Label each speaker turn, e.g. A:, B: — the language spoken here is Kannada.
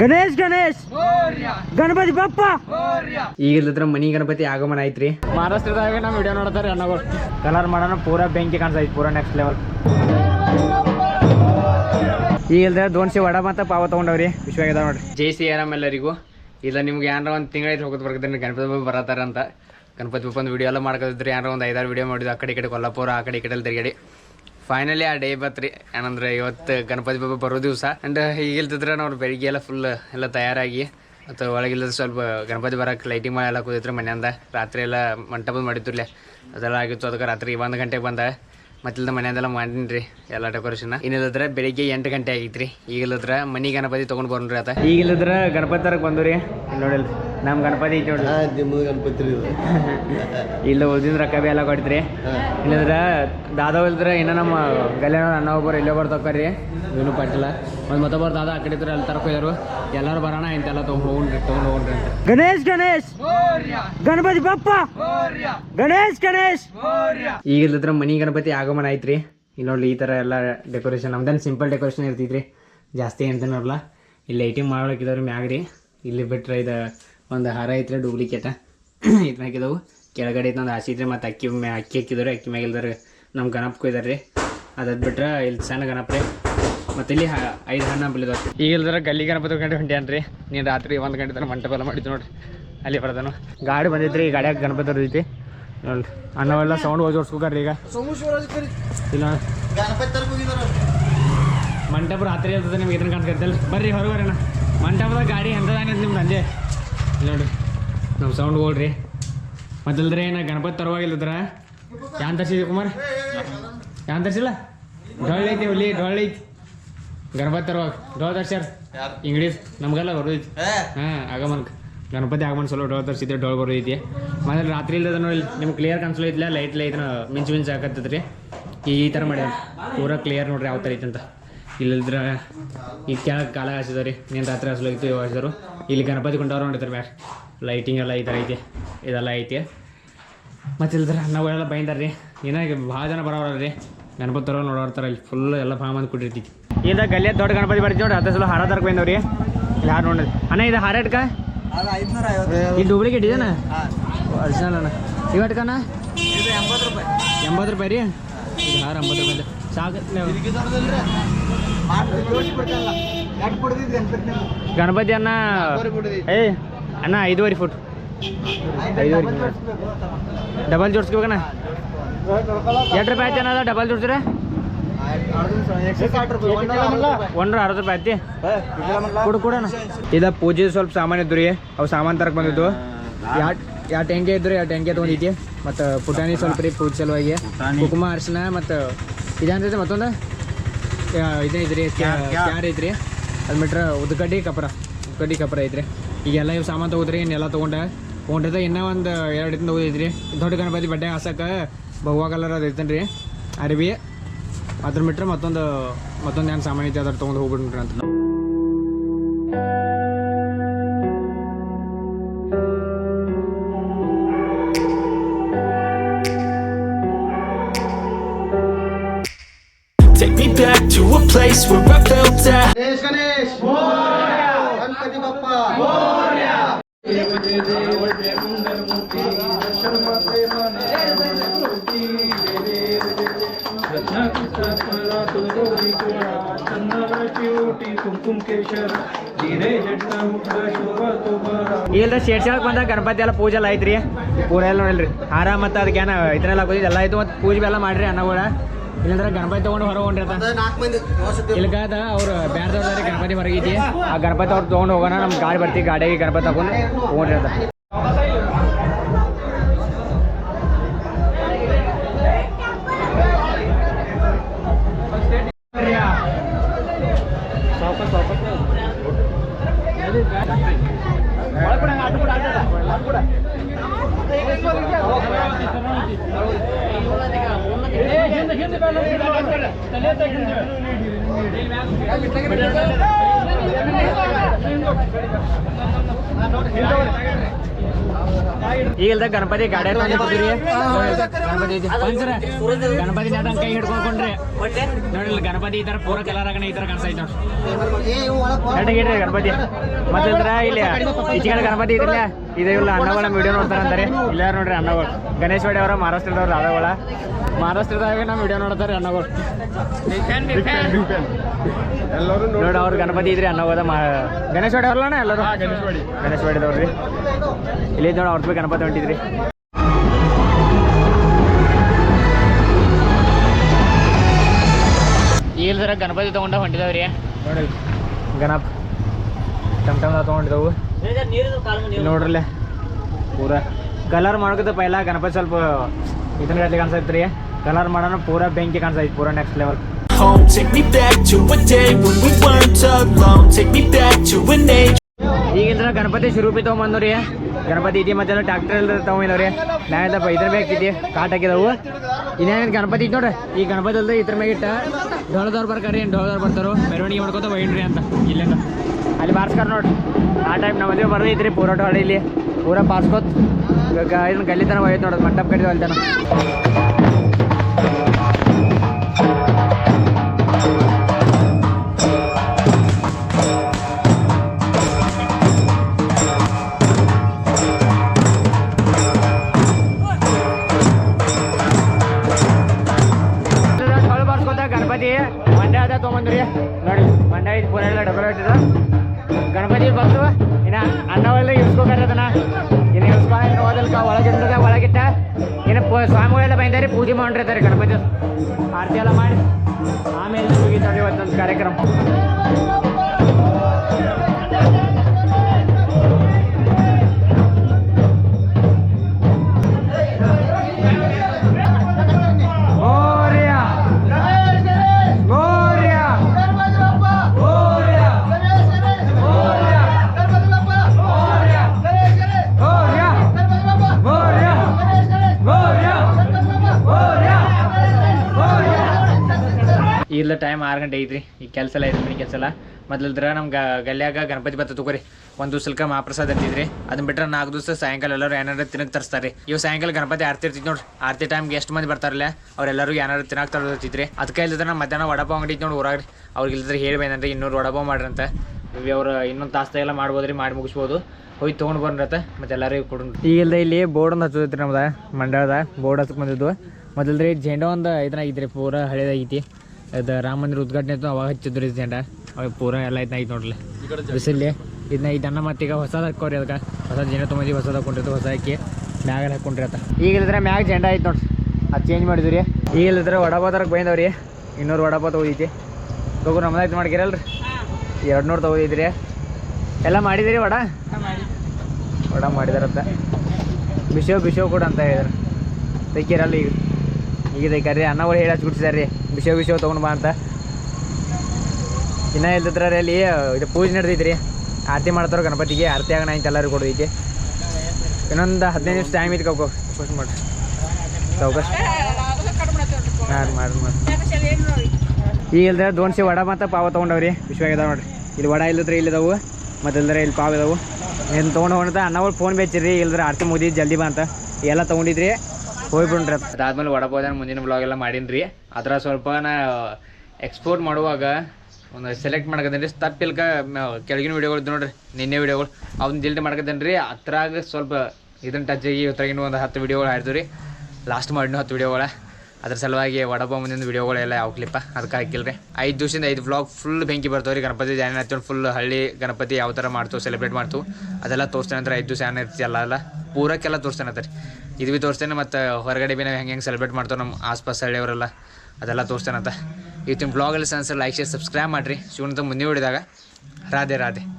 A: ಗಣೇಶ್ ಗಣೇಶ್. ಗಣಪತಿ ಬಪ್ಪ. ಈಗಿಲ್ಲದ್ರ ಮನಿ ಗಣಪತಿ ಆಗಮನ ಐತ್ರಿ ಮಹಾರಾಷ್ಟ್ರದಾಗ ನಾವು ವಿಡಿಯೋ ನೋಡ್ತಾರೆ ಅಣ್ಣಗಳು ಕಲರ್ ಮಾಡೋಣ ಪೂರಾ ಬೆಂಕಿ ಕಾಣಿಸ್ತೈತಿ ಪೂರಾ ನೆಕ್ಸ್ಟ್ ಲೆವೆಲ್ ಈಗಿಲ್ದ ದೋನ್ಸಿ ವಡ ಮತ್ತ ಪಾವ ತಗೊಂಡವ್ರಿ. ವಿಶ್ವ ಇದಾವ ನೋಡ್ರಿ. ಜೈ ಸಿ ಆರಾಮ್ ಎಲ್ಲರಿಗೂ. ಇಲ್ಲ ನಿಮ್ಗೆ ಏನಾರ ಒಂದು ತಿಂಗಳೈತೆ ಹೋಗೋದು ಬರ್ಕತ್ತೀನಿ ಗಣಪತಿ ಬಪ್ಪ ಬರತ್ತಾರ ಅಂತ ಗಣಪತಿ ಬಪ್ಪಂದು ವಿಡಿಯೋ ಎಲ್ಲ ಮಾಡ್ಕೊತಿದ್ರಿ. ಏನಾರ ಒಂದು ಐದಾರು ವಿಡಿಯೋ ಮಾಡಿದ್ವಿ ಆ ಕಡೆ ಈ ಕಡೆ ಕೊಲ್ಲಾಪುರ ಆ ಕಡೆ ಈ ಕಡೆ ತಿರುಗಾಡಿ ಫೈನಲಿ ಆ ಡೇ ಬತ್ರಿ ಏನಂದ್ರೆ ಇವತ್ತು ಗಣಪತಿ ಬಾಬಾ ಬರೋ ದಿವಸ. ಅಂಡ್ ಈಗಿಲ್ತಿದ್ರೆ ನಾವು ಬೆಳಿಗ್ಗೆ ಎಲ್ಲ ಫುಲ್ ಎಲ್ಲ ತಯಾರಾಗಿ, ಮತ್ತು ಒಳಗಿಲ್ಲದ ಸ್ವಲ್ಪ ಗಣಪತಿ ಬರಕ್ಕೆ ಲೈಟಿಂಗ್ ಮಾಡಿ ಎಲ್ಲ ಕೂದಿದ್ರು ಮನೆಯಿಂದ. ರಾತ್ರಿ ಎಲ್ಲ ಮಂಟಪದ ಮಾಡಿದ್ರಲ್ಲೇ. ಅದೆಲ್ಲ ಆಗಿತ್ತು. ಅದಕ್ಕೆ ರಾತ್ರಿ ಒಂದು ಗಂಟೆಗೆ ಬಂದ. ಮತ್ತಿಲ್ದ ಮನೆಯಿಂದೆಲ್ಲ ಮಾಡೀನಿ ರೀ ಎಲ್ಲ ಡೆಕೋರೇಷನ್ ಇನ್ನಿಲ್ಲದ್ರೆ ಬೆಳಿಗ್ಗೆ ಎಂಟು ಗಂಟೆ ಆಗೈತ್ರಿ. ಈಗಿಲ್ಲದ್ರ ಮನಿ ಗಣಪತಿ ತೊಗೊಂಡು ಬರ್ರಿ ಆತ. ಈಗಿಲ್ಲದ್ರ ಗಣಪತಿ ತರಕ್ ರೀ ನೋಡಿಲ್ ನಮ್ಮ ಗಣಪತಿ ಐತಿ ನೋಡ್ರಿ
B: ನಿಮ್ಮ ಗಣಪತಿ ರೀ ಇದು.
A: ಇಲ್ಲ ಉಳ್ದಿನ ರೊಕ್ಕ ಬಿ ಎಲ್ಲ ಕೊಡ್ತೀರಿ. ಇಲ್ಲದ್ರ ದಾದಾ ಇಲ್ದ್ರ ಇನ್ನ ನಮ್ಮ ಗಲ್ಯಾಣ ಅಣ್ಣ ಒಬ್ಬರು ಇಲ್ಲೇ ಬರ್ತಾವ್ರಿ ಏನು ಪಟ್ಟಿಲ್ಲ. ಒಂದು ಮತ್ತೊಬ್ಬರು ದಾದಾ ಆ ಕಡೆ ಇದ್ರು ಅಲ್ಲಿ ತರಕೋಯ್ಯಾರು ಎಲ್ಲರೂ ಬರೋಣ ಇಂತೆಲ್ಲ ತೊಗೊಂಡು ಹೋಗ್ರಿ ತೊಗೊಂಡು ಹೋಗ್ರಿ ಗಣೇಶ್ ಗಣೇಶ್! ಗಣಪತಿ ಬಪ್ಪ ಗಣೇಶ್ ಗಣೇಶ್! ಈಗಿಲ್ಲದ್ರ ಮನಿ ಗಣಪತಿ ಆಗಮನ ಐತ್ರಿ ಇಲ್ಲಿ ನೋಡ್ಲಿ ಈ ಥರ ಎಲ್ಲ ಡೆಕೋರೇಷನ್ ನಮ್ದೇನು ಸಿಂಪಲ್ ಡೆಕೋರೇಷನ್ ಇರ್ತೈತ್ರಿ. ಜಾಸ್ತಿ ಅಂತನಲ್ಲ ಇಲ್ಲಿ ಲೈಟಿಂಗ್ ಮಾಡ್ಬೇಕಿದವ್ರಿ ಮ್ಯಾಗ್ರಿ. ರೀ ಇಲ್ಲಿ ಬಿಟ್ರೆ ಇದು ಒಂದು ಹಾರ ಐತ್ರಿ ಡೂಪ್ಲಿಕೇಟ. ಇದು ಹಾಕಿದವು ಕೆಳಗಡೆ ಇತ್ತು ಒಂದು ಹಾಸಿ ಇದ್ರೆ ಮತ್ತು ಅಕ್ಕಿ ಮ್ಯಾ ಅಕ್ಕಿ ಹಾಕಿದ್ರು ಅಕ್ಕಿ ಮ್ಯಾಗ ಇಲ್ದಾರ ನಮ್ಮ ಗಣಪ ಕೊಯ್ದಾರ ರೀ ಅದಾದ ಬಿಟ್ರೆ ಇಲ್ಲಿ ಸಣ್ಣ ಗಣಪ ರೀ. ಮತ್ತು ಇಲ್ಲಿ ಐದು ಹಣ್ಣು ಹಂಪಲಿದಾವ ಈಗ ಇಲ್ದಾರ ಗಲ್ಲಿ ಗಣಪತಿ ಗಂಟೆ ಹೊಂಟ್ಯಾನ್ರಿ. ನೀನು ರಾತ್ರಿ ಒಂದು ಗಂಟೆ ತನಕ ಮಂಟಪ ಎಲ್ಲ ಮಾಡಿದ್ದು ನೋಡ್ರಿ. ಅಲ್ಲಿ ಬರ್ತಾನು ಗಾಡಿ ಬಂದೈತ್ರಿ ಈ ಗಾಡಿಯಾಗ ಗಣಪತಿ ಐತಿ ನೋಡ್ರಿ. ಅನ್ನವೆಲ್ಲ ಸೌಂಡ್ ಓಜೋಡ್ಸ್ಕೊಕಾರ್ರಿ ಈಗ. ಇಲ್ಲ. ಮಂಟಪ ರಾತ್ರಿ ಇರ್ತದೆ ನಿಮ್ಗೆ ಇದನ್ನ ಕಾಣ್ತಿರ್ತಲ್ಲ ಬರ್ರಿ ಹೊರಗೆ ಬರೋಣ. ಮಂಟಪದ ಗಾಡಿ ಎಂತದಾನ ನಿಮ್ಮ ಅಂದೆ. ನೋಡ್ರಿ ನಮ್ಮ ಸೌಂಡ್ ಹೋಗ್ರಿ ಮತ್ತಲ್ದ್ರೆ ಏನ ಗಣಪತಿ ತರವಾಗಿಲ್ಲದ್ರ ಯಾನ್ ತರ್ಸಿದ್ವಿ ಕುಮಾರ್? ಯಾನ್ ತರ್ಸಿಲ್ಲ? ಡೊಳ್ಳು ಐತಿ ಹುಲಿ ಡೊಳ್ಳು ಐತಿ. ಗಣಪತಿ ತರುವಾಗ. ಡೊಳ್ ತರ್ಸ್ಯಾರ? ಇಂಗ್ಲೀಷ್ ನಮ್ಗೆಲ್ಲ ಬರೋದೈತಿ ಹಾಂ ಆಗಮನ್ಕ ಗಣಪತಿ ಆಗಮನ್ ಸಲ ಡೊಳ್ ತರ್ಸಿದ್ರೆ ಡೊಳ್ಳು ಬರೋದೈತಿ ಮತ್ತೆ ರಾತ್ರಿ ಇಲ್ಲದ ನೋಡಿ ನಿಮ್ಗೆ ಕ್ಲಿಯರ್ ಕಾಣಿಸ್ಲೈತಿಲ್ಲ ಲೈಟ್ ಲೈಟ್ ಮಿಂಚು ಮಿಂಚು ಹಾಕತ್ತದ್ರಿ. ಈ ಥರ ಮಾಡ್ಯಾರ. ಪೂರ ಕ್ಲಿಯರ್ ನೋಡ್ರಿ ಯಾವ ಥರ ಐತಿ ಅಂತ. ಇಲ್ಲಿದ್ರ ಈ ಕೆಳಗೆ ಕಾಲ ಹಾಸಿದಾರೆ ನೀನು ರಾತ್ರಿ ಹಸಲೋಗಿತ್ತು ಇವಾಗ ಹಾಸಿದ್ರು. ಇಲ್ಲಿ ಗಣಪತಿ ಕೊಂಡವ್ರು ನೋಡಿರ್ತಾರೆ ಮ್ಯಾಗ ಲೈಟಿಂಗ್ ಎಲ್ಲ ಈ ಥರ ಐತಿ. ಇದೆಲ್ಲ ಐತಿ. ಮತ್ತು ಇಲ್ದ್ರ ನಾವೆಲ್ಲ ಬೈಂದಾರ ರೀ ಏನಾಗ ಭಾಳ ಜನ ಬರೋರ ರೀ. ಗಣಪತಿ ತರೋ ನೋಡೋರ್ತಾರೆ ಇಲ್ಲಿ ಫುಲ್ ಎಲ್ಲ ಭಾಳ ಮಂದಿ ಕೊಟ್ಟಿರ್ತೀವಿ ಈಗ ಗಲ್ಲಿಯ ದೊಡ್ಡ ಗಣಪತಿ ಬರ್ತೀವಿ ನೋಡಿ ಅದ ಸಲ ಹಾರ ತರಕ ಬಂದವ್ರಿ. ಇಲ್ಲಿ ಹಾರ ನೋಡಿ ಅಣ್ಣ ಇದು ಹಾರ ಇಟ್ಕ ಇದು ಡೂಪ್ಲಿಕೇಟ್ ಇದೇನ ಒರಿಜಿನಲ್ ಅಣ್ಣ. ಇವಟ್ಕಣ್ಣ
B: ಎಂಬತ್ತು ರೂಪಾಯಿ.
A: ಎಂಬತ್ತು ರೂಪಾಯಿ ರೀ? ಹಾರ ಎಂಬತ್ತು ರೂಪಾಯಿ ಸಾಕು
B: ಗಣಪತಿ
A: ಅಣ್ಣ. ಅನ್ನ. ಏ ಅಣ್ಣ ಐದುವರೆ ಫುಟ್. ಐದುವರೆ ಡಬಲ್ ಜೋಡಿಸ್ಕೋಬೇಕಣ್ಣ. ಎರಡು ರೂಪಾಯಿ ಆಯ್ತು ಅಣ್ಣ ಡಬಲ್ ಜೋಡಿಸ್ರೆ ಒಂದ್ರ ಅರ್ಧ ರೂಪಾಯಿ ಐತಿ. ಕೊಡು ಕೊಡೋಣ ಇದ ಪೂಜೆ ಸ್ವಲ್ಪ ಸಾಮಾನು ಇದ್ದು ರೀ. ಅವು ಸಾಮಾನು ತರಕ್ ಬಂದಿದ್ದು. ಯಾವ ಟೆಂಕಿ ಟೆಂಕೆ ಯಾವ ಟೆಂಕೆ ತೊಗೊಂಡಿದ್ದಿ ಮತ್ತು ಪುಟಾಣಿ ಸ್ವಲ್ಪ ರೀ ಪೂಜೆ ಸಲುವಾಗಿ. ಕುಕುಮ ಅರ್ಶಿನ ಮತ್ತು ಇದೇನ್ ಮತ್ತೊಂದು? ಇದೇ ಇದ್ರಿ ಕ್ಯಾರ್ ಐತ್ರಿ ಅದ್ ಬಿಟ್ರೆ ಉದ್ಗಡ್ಡಿ ಕಪ್ರ ಉದ್ಗಡ್ಡಿ ಕಪ್ರ ಐತ್ರಿ ಈಗೆಲ್ಲ ಇವು ಸಾಮಾನು ತಗೋದ್ರಿ ಇನ್ನೆಲ್ಲ ತೊಗೊಂಡೆ. ತೊಗೊಂಡಿದ್ದೆ ಇನ್ನ ಒಂದು ಎರಡು ಓದಿದ್ರಿ ತೊಗೊಂಡಿದ್ರಿ ದೊಡ್ಡ ಗಣಪತಿ ಬಡ್ಡೆ ಹಾಸಕ್ಕೆ ಬಹುವಾ ಕಲರ್ ಅದು ಐತನ್ರಿ ಅರಬಿ ಅರಿವಿ. ಅದ್ರ ಬಿಟ್ರೆ ಮತ್ತೊಂದು ಮತ್ತೊಂದು ಏನು ಸಾಮಾನು ಐತಿ ಅದ್ರ ತಗೊಂಡ್ ಹೋಗ್ಬಿಡ್ರಿ ಅಂತ.
C: Back to a place where I felt at.
B: Ganesh,
A: Ganesh, shed ಶಾಳಕ್ ಬಂದಾಗ ಗಣಪತಿ ಎಲ್ಲ ಪೂಜೆ ಎಲ್ಲ ಐತ್ರಿ. ಪೂರ ಎಲ್ಲ ನೋಡಲ್ರಿ. ಆರಾಮ ಮತ್ತೆ ಅದಕ್ಕೆ ಇದನ್ನೆಲ್ಲ ಎಲ್ಲ ಆಯ್ತು ಮತ್ತೆ ಪೂಜೆ ಎಲ್ಲ ಮಾಡ್ರಿ ಅನ್ನಗಳ. ಇಲ್ಲಂದ್ರೆ ಗಣಪತಿ ತೊಗೊಂಡು
B: ಹೊರ ಹೊಸದು
A: ಇಲ್ಕಾದ ಅವ್ರು ಬ್ಯಾರ್ದವ್ರ ಗಣಪತಿ ಹೊರಗೈತಿ. ಆ ಗಣಪತಿ ಅವ್ರು ತೊಗೊಂಡು ಹೋಗೋಣ ನಮ್ಮ ಗಾಡಿ ಬರ್ತೀವಿ ಗಾಡಿಗೆ ಗಣಪತಿ ತಗೊಂಡು ಹೋಗ್ರಿ ಈಗಲ್ದ ಗಣಪತಿ ಗಾಡಿ ಗಣಪತಿ ಕೈ ಹಿಡ್ಕೊಂಡ್ರಿ ನೋಡಿಲ್ಲ ಗಣಪತಿ ಈ ತರ ಪೂರ ಕಲರ್ ಈ ತರ ಕಾಣಿಸ್ತೈತೆ ನೋಡಿ ಗಣಪತಿ. ಮತ್ತೆ ಇಲ್ಲಿ ಈಚಿನ ಗಣಪತಿ ಇದ್ರಲ್ಲ ಇದೇ ಇಲ್ಲ ಅಣ್ಣಗಳ ವಿಡಿಯೋ ನೋಡ್ತಾರಂತಾರೆ. ಇಲ್ಲ ನೋಡ್ರಿ ಅಣ್ಣಗಳು. ಗಣೇಶ್ ಅವರ ಮಹಾರಾಷ್ಟ್ರದವ್ರ ದಾದಗಳ ಮಹಾರಾಷ್ಟ್ರದಾಗ ನಮ್ಮ ವಿಡಿಯೋ ನೋಡ್ತಾರೆ ಅಣ್ಣಗಳು ನೋಡಿ ಅವ್ರು ಗಣಪತಿ ಇದ್ರಿ ಅನ್ನೋದ ಮಾ ವಾಡಿ ಅವ್ರಲ್ಲಣ್ಣ ಎಲ್ಲರೂ? ಗಣೇಶ್ ವಾಡಿದವ್ರಿ ಇಲ್ಲಿ ನೋಡಿ ಅವ್ರ ಗಣಪತಿ ಹೊಂಟಿದ್ರಿ. ಇಲ್ಲಿ ಸರ ಗಣಪತಿ ತಗೊಂಡ ಹೊಂಟಿದವ್ರಿ. ನೋಡಿ. ಗಣಪ. ಟಮ್ ಟಮ್ ತಗೊಂಡಿದ್ದವು. ನೋಡ್ರಲ್ಲೇ. ಪೂರ. ಕಲರ್ ಮಾಡೋಕತ್ತ ಪೈಲ ಗಣಪತಿ ಸ್ವಲ್ಪ ಇದನ್ನ ಗಟ್ಲೆ ಕಾಣಿಸ್ತೈತ್ರಿ ಕಲರ್ ಮಾಡೋಣ ಪೂರ ಬೆಂಕಿ ಕಾಣಿಸ್ತೈತಿ ಪೂರ next level
C: Home, take me back to a day when we weren't alone. Take me back to an age.
A: ಈಗಿಂದ್ರ ಗಣಪತಿ ಶುರುಪಿ ತೊಗೊಂಬಂದ್ರಿ ಗಣಪತಿ ಇದೆ ಮತ್ತೆ ಟ್ರ್ಯಾಕ್ಟರ್ ಎಲ್ಲ ತೊಗೊಂಬಂದವ್ರಿ. ನಾವೆಲ್ಲ ಇದ್ರ ಇದ್ದಿ ಕಾಟ್ ಹಾಕಿದವು. ಇನ್ನೇನು ಗಣಪತಿ ಐತಿ ನೋಡ್ರಿ? ಈ ಗಣಪತಿ ಅಲ್ದ ಇದ್ರ ಮ್ಯಾಗ ಇಟ್ಟ ಢೋಳದವ್ರು ಬರ್ಕಾರಿ ಏನು ಢೋಳದವ್ರು ಬರ್ತಾರೋ ಮೆರವಣಿಗೆ ಮಾಡ್ಕೊತ ಒಯ್ಯಿನ್ರಿ ಅಂತ. ಇಲ್ಲಿಂದ ಅಲ್ಲಿ ಬಾರ್ಸ್ಕಾರ ನೋಡ್ರಿ. ಆ ಟೈಪ್ ನಮ್ಮ ಮದುವೆ ಬರೋದೈತ್ರಿ ಪೂರ ಢೋಳ ಇಲ್ಲಿ. ಪೂರ ಬಾರ್ಸ್ಕೊತ್. ಇದನ್ನ ಗಲ್ಲಿ ತನ ಒಯ್ಯತ್ ನೋಡೋದು ಮಂಟಪ ಕಡಿದ ಅಲ್ಲಿ ತನ ಅದ ತೊಗೊಂಬಂದ್ರಿ ನೋಡಿ ಮಂಡ ಐದು ಪೂರ ಎಲ್ಲ ಡಬಲ್ ಇಟ್ಟಿದ ಗಣಪತಿ ಬಂತು ಇನ್ನ ಅನ್ನವೆಲ್ಲ ಇಳಿಸ್ಕೋಕಾರ ಅದನ್ನ. ಇನ್ನು ಇಳಿಸ್ಕೊ ಇನ್ನು ಹೋದಲ್ಕ ಒಳಗಿಟ್ಟದ ಒಳಗಿಟ್ಟ. ಇನ್ನು ಸ್ವಾಮಿಗಳೆಲ್ಲ ಬಂದಾರೆ, ಪೂಜೆ ಮಾಡಿರ್ತಾರೆ ಗಣಪತಿ. ಆರತಿ ಎಲ್ಲ ಮಾಡಿ. ಆಮೇಲೆ ಮುಗಿತಾರೆ ಇವತ್ತೊಂದು ಕಾರ್ಯಕ್ರಮ. ಟೈಮ್ ಆರು ಗಂಟೆ ಐತ್ರಿ. ಈಗ ಕೆಲಸ ಎಲ್ಲ ಐತ್ರಿ ಮನೆ ಕೆಲಸ ಎಲ್ಲ. ಮೊದಲಿದ್ರ ನಮ್ಗೆ ಗಲ್ಯಾಗ ಗಣಪತಿ ಬತ್ತ ತಗೋರಿ. ಒಂದು ದಿವ್ಸಲ್ಕ ಮಹಾಪ್ರಸಾದ ಅಂತಿದ್ರಿ. ಅದನ್ನ ಬಿಟ್ರೆ ನಾಲ್ಕು ದಿವಸ ಸಾಯಂಕಾಲ ಎಲ್ಲರೂ ಏನಾರ ತಿನ್ನಕ್ ತರಿಸ್ತಾರೆ ಇವ್ ಸಾಯಂಕಾಲ ಗಣಪತಿ ಆರ್ತಿ ನೋಡಿ ನೋಡ್ರಿ. ಆರ್ತಿ ಟೈಮ್ಗೆ ಎಷ್ಟು ಮಂದಿ ಬರ್ತಾರಲ್ಲ ಅವ್ರೆಲ್ಲರೂ ಏನಾರು ತಿನ್ನಕ್ ತರ್ತಿದ್ರಿ ಅದಕ್ಕೆ ಇಲ್ಲದ್ರೆ ನಮ್ಮ ಮಧ್ಯಾಹ್ನ ವಡಪಾವ್ ಅಂಗಡಿ ಐತಿ ನೋಡಿ ಊರಾಗ್ರಿ. ಅವ್ರಿಗೆ ಇಲ್ಲದ್ರೆ ಹೇಳಿ ಬಂದ್ರಿ ಇನ್ನೂರು ವಡಪಾವ್ ಮಾಡ್ರಿ ಅಂತ. ಅವ್ರು ಇನ್ನೊಂದು ತಾಸ್ದಾಗೆಲ್ಲ ಮಾಡ್ಬೋದ್ರಿ, ಮಾಡಿ ಮುಗಿಸ್ಬೋದು. ಹೋಗಿ ತೊಗೊಂಡು ಬಂದ್ರತ್ತ ಮತ್ತೆ ಎಲ್ಲರಿಗೂ ಕೊಡು ಈಗ ಇಲ್ದ ಇಲ್ಲಿ ಬೋರ್ಡ್ ಒಂದು ಹಚ್ಚೋದೈತ್ರಿ ನಮ್ದು, ಮಂಡಳದ ಬೋರ್ಡ್ ಹಚ್ಚಕ್ ಬಂದಿದ್ದು. ಮೊದಲ್ರಿ ಜೆಂಡ ಒಂದು ಇದನ್ನ ಐತ್ರಿ, ಪೂರ ಹಳೇದೈತಿ ಅದು ರಾಮ ಮಂದಿರ ಉದ್ಘಾಟನೆ ಇತ್ತು ಅವಾಗ ಹಚ್ಚಿದ್ರಿ ಜಂಡ ಅವಾಗ ಪೂರ ಎಲ್ಲ ಐತೆ ಐತೆ ನೋಡ್ಲಿ. ಬಿಸಿಲಿ ಇದನ್ನ ಇದನ್ನ ಮತ್ತೀಗ ಹೊಸದು ಹಾಕೋರಿ ಅದಕ್ಕೆ ಹೊಸ ಜನ ತೊಗೊಂಡು ಹೊಸದು ಹಾಕೊಂಡಿರ್ತು ಹೊಸ ಹಾಕಿ ಮ್ಯಾಗಲ್ಲಿ ಹಾಕೊಂಡ್ರಿ ಆತ ಈಗ ಇಲ್ಲದ್ರೆ ಮ್ಯಾಗ ಜಂಡ ಐತೆ ನೋಡ್ರಿ ಅದು ಚೇಂಜ್ ಮಾಡಿದ್ರಿ ಈಗ ಇಲ್ಲದ್ರೆ ವಡಪಾತ್ರಕ್ಕೆ ಬೈಂದವ್ರಿ. ಇನ್ನೂರು ವಡಪಾವ್ ತೊಗೊದೈತಿ. ತಗೋ ನಮ್ದಾಯ್ತು ಮಾಡ್ಕಿರಲ್ರಿ ಎರಡು ನೂರು ತಗೋದಿದ್ರಿ ಎಲ್ಲ ಮಾಡಿದಿರಿ ವಡ? ವಡ ಮಾಡಿದಾರಂತ ಬಿಸೋ ಬಿಸೋ ಕೂಡ ಅಂತ ಹೇಳಿದ್ರು. ತೆಗೀರಲ್ಲ ಈಗ. ಈಗ ಅನ್ನ ಅನ್ನಗಳು ಹೇಳಿ ಹಚ್ಬಿಟ್ಟಿದ್ದಾರೆ ರೀ ವಿಷಯ ಬಿಸಿವ್ ತೊಗೊಂಡು ಬಾ ಅಂತ. ಇನ್ನ ಇಲ್ದಿದ್ರ ಅಲ್ಲಿ ಇದು ಪೂಜೆ ನಡೆದೈತ್ರಿ ಆರತಿ ಮಾಡ್ತಾರೆ ಗಣಪತಿಗೆ. ಆರತಿ ಆಗೋಣ ಅಂತ ಎಲ್ಲರಿಗೂ ಕೊಡೋದೈತಿ ಇನ್ನೊಂದು ಹದಿನೈದು ನಿಮಿಷ ಟೈಮ್ ಐತಿ ಕೌಕೋ ಫಸ್ಟ್ ಮಾಡ್ರಿ. ಚೌಕಸ್ ಹಾಂ ಮಾಡಿ ಮಾಡಿ. ಈಗ ಇಲ್ದ್ರೆ ದೋನ್ಸಿ ವಡ ಮತ್ತು ಪಾವ ತೊಗೊಂಡವ್ರಿ. ವಿಶ್ವ ಇದಾವೆ ನೋಡ್ರಿ. ಇಲ್ಲಿ ವಡ ಇಲ್ಲದ್ರೆ ಇಲ್ಲಿದಾವು ಮತ್ತೆ ಇಲ್ದ್ರೆ ಇಲ್ಲಿ ಪಾವ್ ಇದಾವೆ. ಏನು ತೊಗೊಂಡು ಹೋಗ್ತಾ ಅಣ್ಣವ್ರು ಫೋನ್ ಬೆಚ್ಚಿರಿ ಇಲ್ದ್ರೆ ಆರತಿ ಮುಗಿದು ಜಲ್ದಿ ಬಾ ಅಂತ. ಎಲ್ಲ ತೊಗೊಂಡಿದ್ರಿ. ಹೋಗ್ಬಿಡ್ರಿ. ಅದಾದ್ಮೇಲೆ ಪಾವ್ ಮುಂದಿನ ಬ್ಲಾಗ್ ಎಲ್ಲ ಮಾಡೀನಿ ಅದ್ರ ಸ್ವಲ್ಪ ನಾ ಎಕ್ಸ್ಪೋರ್ಟ್ ಮಾಡುವಾಗ ಒಂದು ಸೆಲೆಕ್ಟ್ ಮಾಡ್ಕತ್ತೇನೆ ರೀ ತಪ್ಪಿಲ್ಕ ಕೆಳಗಿನ ವಿಡಿಯೋಗಳು ನೋಡ್ರಿ. ನಿನ್ನೆ ವಿಡಿಯೋಗಳು ಅವ್ನ ಜಿಲ್ಡ್ ಮಾಡ್ಕತ್ತೇನೆ ರೀ ಅದ್ರಾಗ ಸ್ವಲ್ಪ ಇದನ್ನ ಟಚ್ ಆಗಿ ಇವತ್ತಾಗಿನ ಒಂದು ಹತ್ತು ವಿಡಿಯೋಗಳು ಆಯ್ತು ರೀ ಲಾಸ್ಟ್ ಮಾಡಿನ ಹತ್ತು ವೀಡಿಯೋಗಳ ಅದ್ರ ಸಲುವಾಗಿ ವಡಪಾ ಮುಂದಿನ ವಿಡಿಯೋಗಳೆಲ್ಲ ಯಾವ ಕ್ಲಿಪ್ಪ ಅದಕ್ಕೆ ಹಾಕಿಲ್ಲ ರೀ ಐದು ದಿವಸದಿಂದ ಐದು ವ್ಲಾಗ್ ಫುಲ್ ಬೆಂಕಿ ಬರ್ತಾವೆ ರೀ ಗಣಪತಿ ಜಾಯಿನ್ ಹಚ್ಕೊಂಡು ಫುಲ್ ಹಳ್ಳಿ ಗಣಪತಿ ಯಾವ ಥರ ಮಾಡ್ತು ಸೆಲೆಬ್ರೇಟ್ ಮಾಡ್ತು ಅದೆಲ್ಲ ತೋರಿಸ್ತೇನೆ ಅಂದ್ರೆ ಐದು ದಿವಸ ಏನಿರ್ತೀವಿ ಎಲ್ಲ ಪೂರಕ್ಕೆಲ್ಲ ತೋರಿಸ್ತೇನೆ ಅದ ರೀ ಇದು ಭೀ ತೋರಿಸ್ತೇನೆ ಮತ್ತು ಹೊರಗಡೆ ಭೀ ನಾವು ಹೆಂಗೆ ಹೆಂಗೆ ಸೆಲೆಬ್ರೇಟ್ ಮಾಡ್ತೇವೆ ನಮ್ಮ ಆಸ್ಪಾಸ್ ಹಳ್ಳಿಯವರೆಲ್ಲ, ಅದೆಲ್ಲ ತೋರಿಸ್ತೇನೆ ಅಂತ ಇವತ್ತಿನ ಬ್ಲಾಗಲ್ಲಿ ಸಣ್ಣ ಲೈಕ್ ಶೇರ್ ಸಬ್ಸ್ಕ್ರೈಬ್ ಮಾಡಿರಿ. ಶಿವನಂತ ಮುಂದೆ ಹೊಡಿದಾಗ ರಾಧೆ ರಾಧೆ.